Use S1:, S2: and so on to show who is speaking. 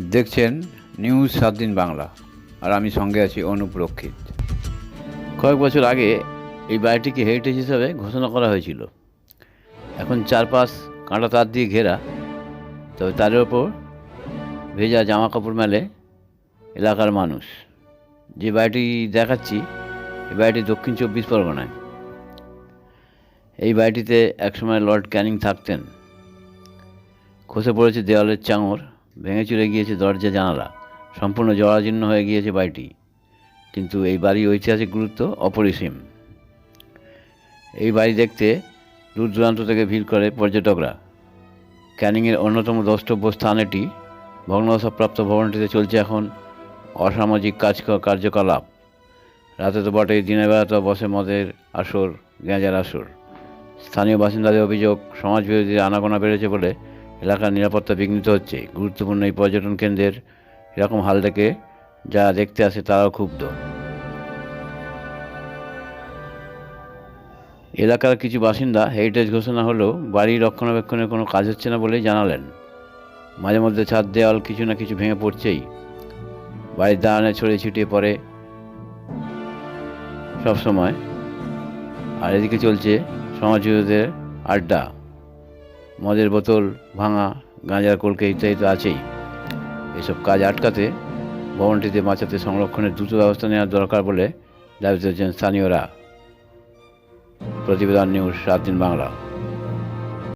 S1: দেখছেন নিউজ সাত দিন বাংলা। আর আমি সঙ্গে আছি অনুপ রক্ষিত কয়েক বছর আগে এই বাড়িটিকে হেরিটেজ হিসাবে ঘোষণা করা হয়েছিল। এখন চারপাশ কাঁটা তার দিয়ে ঘেরা। তবে তার ওপর ভেজা জামা কাপড় মেলে এলাকার মানুষ। যে বাড়িটি দেখাচ্ছি, এই বাড়িটি দক্ষিণ চব্বিশ পরগনায়। এই বাড়িটিতে একসময় লর্ড ক্যানিং থাকতেন। খসে পড়েছে দেওয়ালের চাঙর ভেঙে চুরে গিয়েছে দরজা জানালা। সম্পূর্ণ জরাজীর্ণ হয়ে গিয়েছে বাড়িটি। কিন্তু এই বাড়ির ঐতিহাসিক গুরুত্ব অপরিসীম। এই বাড়ি দেখতে দূর দূরান্ত থেকে ভিড় করে পর্যটকরা। ক্যানিংয়ের অন্যতম দ্রষ্টব্য স্থান এটি। ভগ্নাবস্থাপ্রাপ্ত ভবনটিতে চলছে এখন অসামাজিক কাজ কার্যকলাপ। রাতে তো বটেই, দিনের বেলা তো বসে মদের আসর গেঁজার আসর। স্থানীয় বাসিন্দাদের অভিযোগ সমাজবিরোধীর আনাগোনা বেড়েছে বলে এলাকার নিরাপত্তা বিঘ্নিত হচ্ছে। গুরুত্বপূর্ণ এই পর্যটন কেন্দ্রের এরকম হাল দেখে যারা দেখতে আসে তারাও ক্ষুব্ধ। এলাকার কিছু বাসিন্দা হেরিটেজ ঘোষণা হলেও বাড়ি রক্ষণাবেক্ষণের কোনো কাজ হচ্ছে না বলেই জানালেন। মাঝে মধ্যে ছাদ দেওয়াল কিছু না কিছু ভেঙে পড়ছেই। বাড়ির দাঁড়ানে ছড়িয়ে ছিটিয়ে পড়ে সবসময়। আর এদিকে চলছে সমাজবিরোধীদের আড্ডা। মদের বোতল ভাঙা, গাঁজার কলকে ইত্যাদি তো আছেই। এসব কাজ আটকাতে, ভবনটিতে বাঁচাতে সংরক্ষণের দ্রুত ব্যবস্থা নেওয়ার দরকার বলে দাবি তুলেছেন স্থানীয়রা। প্রতিবেদন নিউজ সাত দিন বাংলা।